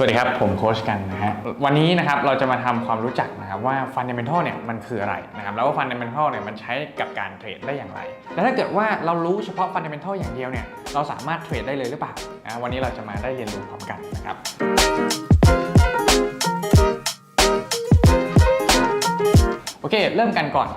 สวัสดีครับ ผมโค้ชกันนะฮะวันนี้นะครับเราจะมาทำความรู้จักนะครับว่าฟันเดเมนทัลเนี่ยมันคืออะไรนะครับแล้วว่าฟันเดเมนทัลเนี่ยมันใช้กับการเทรดได้อย่างไร แล้วถ้าเกิดว่าเรารู้เฉพาะฟันเดเมนทัลอย่างเดียวเนี่ยเราสามารถเทรดได้เลยหรือเปล่านะวันนี้เราจะมาได้เรียนรู้พร้อมกันนะครับโอเค เริ่มกันก่อน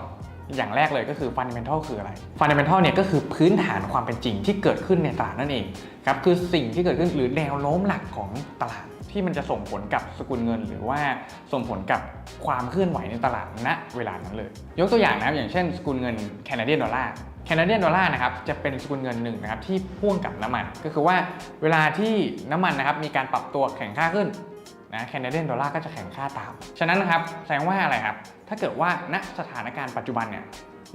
อย่างแรกเลยก็คือ Fundamental คืออะไร Fundamental เนี่ยก็คือพื้นฐานความเป็นจริงที่เกิดขึ้นในตลาดนั่นเองครับคือสิ่งที่เกิดขึ้นหรือแนวโน้มหลักของตลาดที่มันจะส่งผลกับสกุลเงิน หรือว่าส่งผลกับความเคลื่อนไหวในตลาดณเวลานั้นเลย ยกตัวอย่างนะครับอย่างเช่นสกุลเงินแคนาเดียนดอลลาร์แคนาเดียนดอลลาร์นะครับจะเป็นสกุลเงินหนึ่งนะครับที่พ่วงกับน้ำมัน ก็คือว่าเวลาที่น้ำมันนะครับมีการปรับตัวแข่งค่าขึ้น นะแคนาเดียนดอลลาร์ก็จะแข่งค่าตาม ฉะนั้นนะครับแสดงว่าอะไรครับ ถ้าเกิดว่าณสถานการณ์ปัจจุบันเนี่ย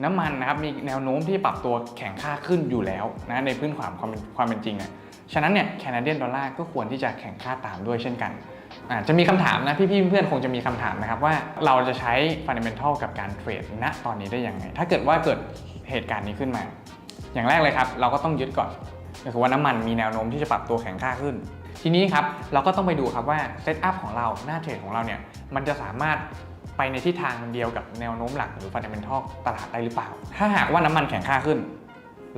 น้ำมันนะครับมีแนวโน้มที่ปรับตัวแข่งค่าขึ้นอยู่แล้วนะในพื้นความความเป็นความเป็นจริงอะฉะนั้นเนี่ยแคนาเดียนดอลลาร์ก็ควรที่จะแข่งค่าตามด้วยเช่นกันอาจจะมีคำถามนะพี่ๆเพื่อนคงจะมีคำถามนะครับว่าเราจะใช้ฟันเดเมนทัลกับการเทรดณตอนนี้ได้ยังไง ถ้าเกิดว่าเกิดเหตุการณ์นี้ขึ้นมา อย่างแรกเลยครับ เราก็ต้องยึดก่อนก็คือว่าน้ำมันมีแนวโน้มที่จะปรับตัวแข็งค่าขึ้น ทีนี้ครับเราก็ต้องไปดูครับว่าเซตอัพของเราหน้าเทรดของเราเนี่ยมันจะสามารถไปในทิศทางเดียวกับแนวโน้มหลักหรือฟันเดเมนทัลตลาดได้หรือเปล่า ถ้าหากว่าน้ำมันแข็งค่าขึ้น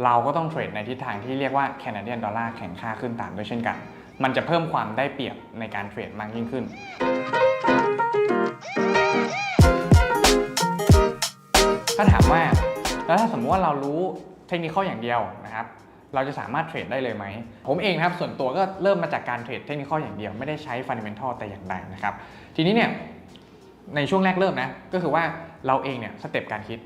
เราก็ต้องเทรดในทิศทางที่เรียกว่าแคนาเดียนดอลลาร์แข็งค่าขึ้นตามด้วยเช่นกัน มันจะเพิ่มความได้เปรียบในการเทรดมากยิ่งขึ้นถ้าถามว่าแล้วถ้าสมมติว่าเรารู้เทคนิคข้ออย่างเดียวนะ เราจะสามารถเทรดได้เลยไหม ผมเองนะครับส่วนตัวก็เริ่มมาจากการเทรดเทคนิคข้ออย่างเดียว ไม่ได้ใช้ฟันเดเมนทัลแต่อย่างใดนะครับ ทีนี้เนี่ยในช่วงแรกเริ่มนะก็คือว่าเราเองเนี่ยสเต็ปการคิด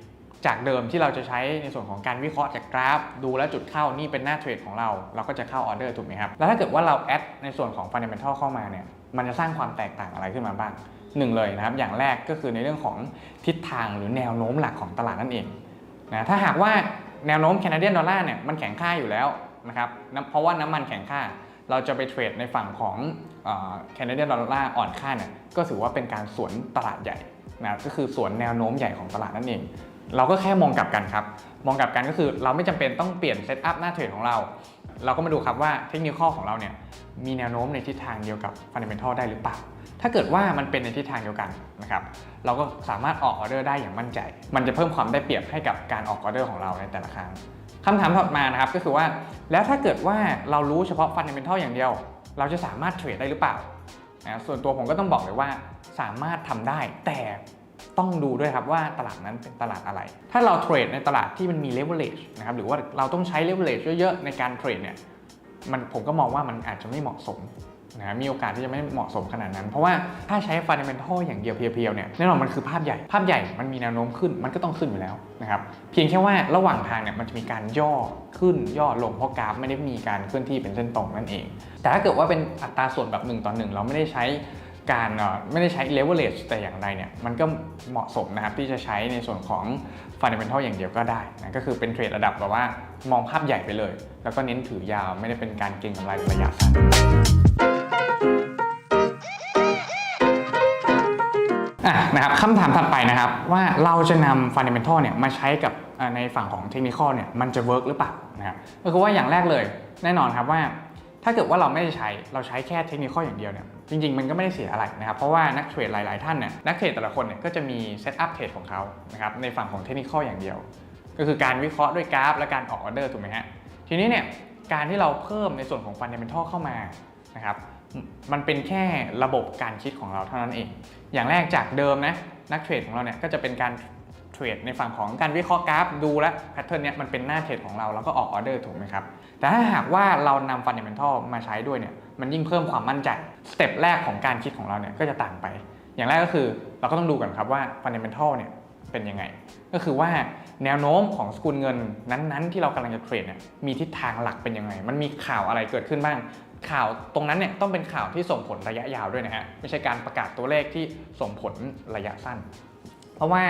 จากเดิมที่เราจะใช้ในส่วนของการวิเคราะห์จากกราฟ ดูแล้วจุดเข้านี่เป็นหน้าเทรดของเรา เราก็จะเข้าออเดอร์ถูกไหมครับ แล้วถ้าเกิดว่าเราแอดในส่วนของฟันเดเมนทัลเข้ามาเนี่ยมันจะสร้างความแตกต่างอะไรขึ้นมาบ้างหนึ่งเลยนะครับ อย่างแรกก็คือในเรื่องของทิศทางหรือแนวโน้มหลักของตลาดนั่นเองนะถ้าหากว่า แนวโน้มแคนาเดียนดอลลาร์เนี่ยมันแข็งค่าอยู่แล้วนะครับเพราะว่าน้ำมันแข็งค่า เราจะไปเทรดในฝั่งของแคนาเดียนดอลลาร์อ่อนค่าเนี่ยก็ถือว่าเป็นการสวนตลาดใหญ่นะก็คือสวนแนวโน้มใหญ่ของตลาดนั่นเอง เราก็แค่มองกลับกันครับ มองกลับกันก็คือเราไม่จำเป็นต้องเปลี่ยนเซตอัพหน้าเทรดของเรา เราก็มาดูครับว่าเทคนิคข้อของเราเนี่ย มีแนวโน้มในทิศทางเดียวกับฟันเดเมนทัลได้หรือเปล่า ถ้าเกิดว่ามันเป็นในทิศทางเดียวกันนะครับเราก็สามารถออกออเดอร์ได้อย่างมั่นใจ มันจะเพิ่มความได้เปรียบให้กับการออกออเดอร์ของเราในแต่ละครั้งคำถามถัดมานะครับก็คือว่าแล้วถ้าเกิดว่าเรารู้เฉพาะฟันเดเมนทัลอย่างเดียว เราจะสามารถเทรดได้หรือเปล่านะส่วนตัวผมก็ต้องบอกเลยว่าสามารถทำได้แต่ต้องดูด้วยครับว่าตลาดนั้นเป็นตลาดอะไร ถ้าเราเทรดในตลาดที่มันมี leverage นะครับหรือว่าเราต้องใช้ leverage เยอะๆ ในการเทรดเนี่ย มันผมก็มองว่ามันอาจจะไม่เหมาะสมนะมีโอกาสที่จะไม่เหมาะสมขนาดนั้น เพราะว่าถ้าใช้ฟันเดเมนทัลอย่างเดียวเพียวๆเนี่ยแน่นอนมันคือภาพใหญ่ภาพใหญ่มันมีแนวโน้มขึ้น มันก็ต้องขึ้นอยู่แล้วนะครับเพียงแค่ว่าระหว่างทางเนี่ยมันจะมีการย่อขึ้นย่อลงเพราะกราฟไม่ได้มีการเคลื่อนที่เป็นเส้นตรงนั่นเอง แต่ถ้าเกิดว่าเป็นอัตราส่วนแบบ1ต่อ1เราไม่ได้ใช้ การเอ่อไม่ได้ใช้ leverage แต่อย่างใดเนี่ยมันก็เหมาะสมนะครับที่จะใช้ในส่วนของ fundamental อย่างเดียวก็ได้นะก็คือเป็นเทรดระดับแบบว่ามองภาพใหญ่ไปเลย แล้วก็เน้นถือยาวไม่ได้เป็นการเก็งกำไรระยะสั้นอะนะครับคำถามถัดไปนะครับว่าเราจะนำ fundamental เนี่ยมาใช้กับในฝั่งของ technical เนี่ยมันจะ work หรือเปล่านะครับก็คือว่าอย่างแรกเลยแน่นอนครับว่า ถ้าเกิดว่าเราไม่ได้ใช้เราใช้แค่เทคนิคอย่างเดียวเนี่ยจริงๆ มันก็ไม่ได้เสียอะไรนะครับ เพราะว่านักเทรดหลายๆ ท่านเนี่ยนักเทรดแต่ละคนเนี่ยก็จะมีเซตอัพเทรดของเขานะครับในฝั่งของเทคนิคอย่างเดียว ก็คือการวิเคราะห์ด้วยกราฟ และการออกออเดอร์ถูกไหมฮะทีนี้เนี่ยการที่เราเพิ่มในส่วนของฟันเดเมนทัลเข้ามานะครับมันเป็นแค่ระบบการคิดของเราเท่านั้นเอง อย่างแรกจากเดิมนะนักเทรดของเราเนี่ยก็จะเป็นการ เทรดในฝั่งของการวิเคราะห์กราฟดูแลวแพทเทิร์นเนี่ยมันเป็นหน้าเทรดของเราแล้วก็ออกออเดอร์ถูกไหมครับแต่ถ้าหากว่าเรานำฟันเดเมนทัลมาใช้ด้วยเนี่ยมันยิ่งเพิ่มความมั่นใจสเต็ปแรกของการคิดของเราเนี่ยก็จะต่างไป อย่างแรกก็คือเราก็ต้องดูก่อนครับว่าฟันเดเมนทัลเนี่ยเป็นยังไง ก็คือว่าแนวโน้มของสกุลเงินนั้นๆ ที่เรากำลังจะเทรดเนี่ยมีทิศทางหลักเป็นยังไง มันมีข่าวอะไรเกิดขึ้นบ้าง ข่าวตรงนั้นเนี่ยต้องเป็นข่าวที่ส่งผลระยะยาวด้วยนะฮะไม่ใช่การประกาศตัวเลขที่ส่งผลระยะสั้น ราะว่า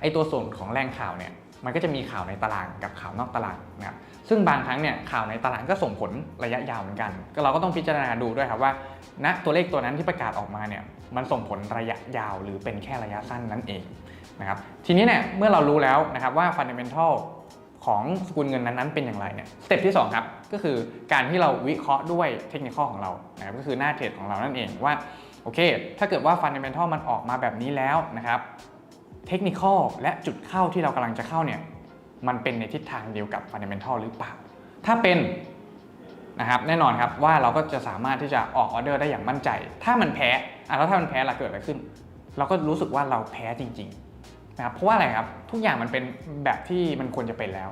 ไอ้ตัวส่วนของแรงข่าวเนี่ยมันก็จะมีข่าวในตลาดกับข่าวนอกตลาดนะครับซึ่งบางครั้งเนี่ยข่าวในตลาดก็ส่งผลระยะยาวเหมือนกัน ก็เราก็ต้องพิจารณาดูด้วยครับว่าณตัวเลขตัวนั้นที่ประกาศออกมาเนี่ยมันส่งผลระยะยาวหรือเป็นแค่ระยะสั้นนั่นเองนะครับทีนี้เนี่ยเมื่อเรารู้แล้วนะครับว่าฟันเดเมนทัลของสกุลเงินนั้นๆเป็นอย่างไรเนี่ยสเต็ปที่สองครับก็คือการที่เราวิเคราะห์ด้วยเทคนิคของเรานะครับก็คือหน้าเทรดของเรานั่นเองว่าโอเค ถ้าเกิดว่าฟันเดเมนทัลมันออกมาแบบนี้แล้วนะครับ เทคนิคและจุดเข้าที่เรากำลังจะเข้าเนี่ยมันเป็นในทิศทางเดียวกับฟันเดเมนทัลหรือเปล่า ถ้าเป็นนะครับแน่นอนครับว่าเราก็จะสามารถที่จะออกออเดอร์ได้อย่างมั่นใจ ถ้ามันแพ้อะแล้วถ้ามันแพ้ล่ะเกิดอะไรขึ้น เราก็รู้สึกว่าเราแพ้จริงๆนะครับเพราะว่าอะไรครับทุกอย่างมันเป็นแบบที่มันควรจะเป็นแล้ว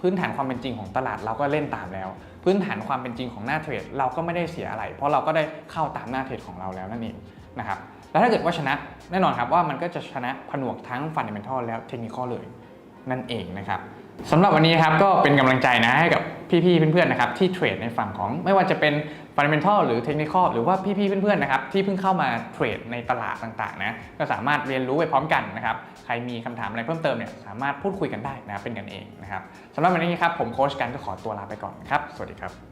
พื้นฐานความเป็นจริงของตลาดเราก็เล่นตามแล้ว พื้นฐานความเป็นจริงของหน้าเทรดเราก็ไม่ได้เสียอะไร เพราะเราก็ได้เข้าตามหน้าเทรดของเราแล้วนั่นเองนะครับ แล้วถ้าเกิดว่าชนะแน่นอนครับว่ามันก็จะชนะผนวกทั้งฟันเดเมนทัลแล้วเทคนิคเลยนั่นเองนะครับสำหรับวันนี้ครับก็เป็นกำลังใจนะให้กับพี่ๆเพื่อนๆนะครับที่เทรดในฝั่งของไม่ว่าจะเป็นฟันเดเมนทัลหรือเทคนิคหรือว่าพี่ๆเพื่อนๆนะครับที่เพิ่งเข้ามาเทรดในตลาดต่างๆนะก็สามารถเรียนรู้ไปพร้อมกันนะครับใครมีคำถามอะไรเพิ่มเติมเนี่ยสามารถพูดคุยกันได้นะเป็นกันเองนะครับสำหรับวันนี้ครับผมโค้ชกันก็ขอตัวลาไปก่อนครับ สวัสดีครับ